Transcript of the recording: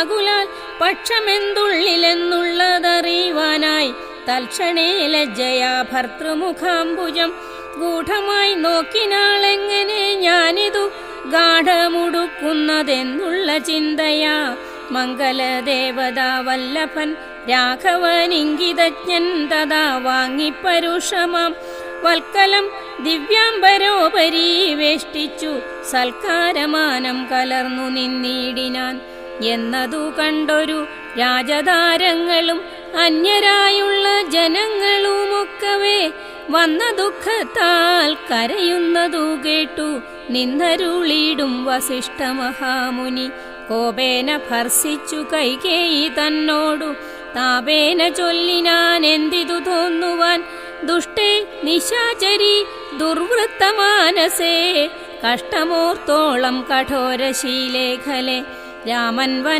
ആകുലാൽ പക്ഷമെന്തുള്ളിലെന്നുള്ളതറിയുവാനായി തൽക്ഷണേ ലജ്ജയാ ഭർത്തൃമുഖാംബുജം ഗൂഢമായി നോക്കിനാളെങ്ങനെ ഞാനിതു ഗാഠമുടുക്കുന്നതെന്നുള്ള ചിന്തയാ മംഗലദേവതാ വല്ലഭൻ രാഘവനിങ്കിതജ്ഞൻ തഥാ വാങ്ങിപ്പരുഷമാം. വൽക്കലം ദിവ്യാംബരോപരി വേഷ്ടിച്ചു സൽക്കാരമാനം കലർന്നു നിന്നീടിനാൻ. എന്നതു കണ്ടൊരു രാജതാരങ്ങളും അന്യരായുള്ള ജനങ്ങളുമൊക്കവേ വന്ന ദുഃഖത്താൽ കരയുന്നതു കേട്ടു നിന്നരുളിയിടും വസിഷ്ഠ മഹാമുനി. കോപേന ഭർസിച്ചു കൈകേയി തന്നോടു താപേന ചൊല്ലിനാൻ എന്തിതു തോന്നുവാൻ. ദുഷ്ടേ നിശാചരി ദുർവൃത്തമാനസേ കഷ്ടമോർത്തോളം കഠോരശീലേഖലെ. രാമൻ വന